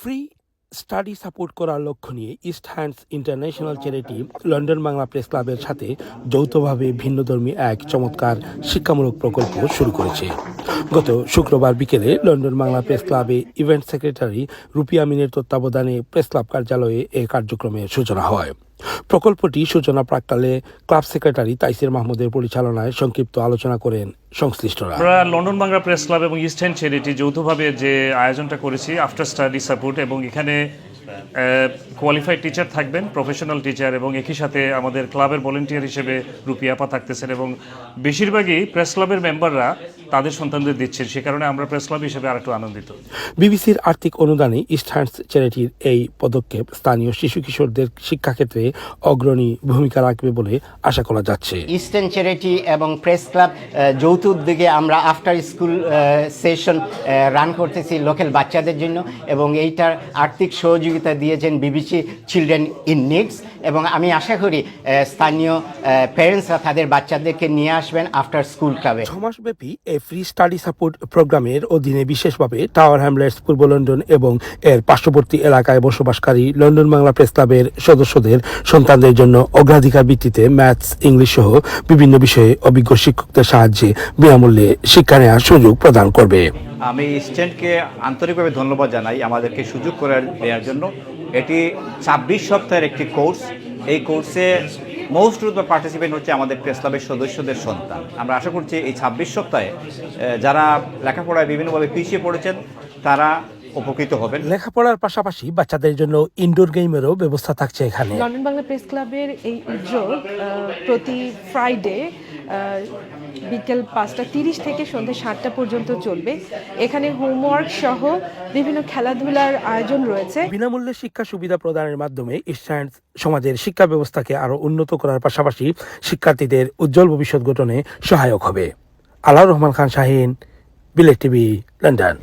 Free study support করার লক্ষ্য নিয়ে East Hands international charity London Bangla press ক্লাবের সাথে যৌথভাবে ভিন্নধর্মী এক চমৎকার শিক্ষামূলক প্রকল্প শুরু করেছে। গত শুক্রবার বিকেলে লন্ডন বাংলা প্রেস ক্লাবে ইভেন্ট সেক্রেটারি রুপিয়া মিনের তত্ত্বাবধানে প্রেস ক্লাব কার্যালয়ে এ কার্যক্রমের সূচনা হয়। প্রকল্পটি সূচনা প্রাককালে ক্লাব সেক্রেটারি তাইসির মাহমুদের পরিচালনায় সংক্ষিপ্ত আলোচনা করেন সংশ্লিষ্টরা। আমরা লন্ডন বাংলা প্রেস ক্লাব এবং ইস্টার্ন চ্যারিটি যৌথভাবে যে আয়োজনটা করেছি আফটার স্টাডি সাপোর্ট এবং এখানে কোয়ালিফাইড টিচার থাকবেন প্রফেশনাল টিচার এবং একই সাথে আমাদের ক্লাবের ভলেন্টিয়ার হিসেবে রুপিয়াপা থাকতেছেন এবং বেশিরভাগই প্রেস ক্লাবের মেম্বাররা তাদের সন্তানদের দিচ্ছেন। সে কারণে আমরা প্রেস ক্লাব হিসেবে আর একটু আনন্দিত। বিবিসির আর্থিক অনুদানে ইস্ট হ্যান্ডস চ্যারিটির এই পদক্ষেপ স্থানীয় শিশু কিশোরদের শিক্ষাক্ষেত্রে অগ্রণী ভূমিকা রাখবে বলে আশা করা যাচ্ছে। ইস্টার্ন চ্যারিটি এবং প্রেস ক্লাব যৌথ উদ্যোগে আমরা আফটার স্কুল সেশন রান করতেছি লোকাল বাচ্চাদের জন্য এবং এইটার আর্থিক সহযোগিতা দিয়েছেন বিবিসি চিলড্রেন ইন নিডস এবং আমি আশা করি স্থানীয় প্যারেন্টসরা তাদের বাচ্চাদেরকে নিয়ে আসবেন আফটার স্কুল ক্লাবে ছমাসব্যাপী এই ফ্রি স্টাডি সাপোর্ট প্রোগ্রামের অধীনে বিশেষভাবে টাওয়ার হ্যামলেটস পূর্ব লন্ডন এবং এর পার্শ্ববর্তী এলাকায় বসবাসকারী লন্ডন বাংলা প্রেস ক্লাবের সদস্যদের সন্তানদের জন্য অগ্রাধিকার ভিত্তিতে ম্যাথস ইংলিশ সহ বিভিন্ন বিষয়ে অভিজ্ঞ শিক্ষকদের সাহায্যে বিনামূল্যে শিক্ষা নেওয়ার সুযোগ প্রদান করবে। আমি স্ট্যান্ডকে আন্তরিকভাবে ধন্যবাদ জানাই আমাদেরকে সুযোগ করে দেওয়ার জন্য। এটি ছাব্বিশ সপ্তাহের একটি কোর্স। এই কোর্সে মোস্ট অফ দ্য পার্টিসিপেন্ট হচ্ছে আমাদের প্রেস ক্লাবের সদস্যদের সন্তান। আমরা আশা করছি এই ছাব্বিশ সপ্তাহে যারা লেখাপড়ায় বিভিন্নভাবে পিছিয়ে পড়েছেন তারা উপকৃত হবেন। লেখাপড়ার পাশাপাশি বাচ্চাদের জন্য ইনডোর গেমেরও ব্যবস্থা থাকছে এখানে। লন্ডন বাংলা প্রেস ক্লাবের এই উদ্যোগ প্রতি ফ্রাইডে বিকেল পাঁচটা তিরিশ থেকে সন্ধ্যে সাতটা পর্যন্ত চলবে। এখানে হোমওয়ার্ক সহ বিভিন্ন খেলাধুলার আয়োজন রয়েছে। বিনামূল্যে শিক্ষা সুবিধা প্রদানের মাধ্যমে ইস্টার্নস সমাজের শিক্ষা ব্যবস্থাকে আরও উন্নত করার পাশাপাশি শিক্ষার্থীদের উজ্জ্বল ভবিষ্যৎ গঠনে সহায়ক হবে। আল্লাহ রহমান খান, শাহিন বিলেক টিভি, লন্ডন।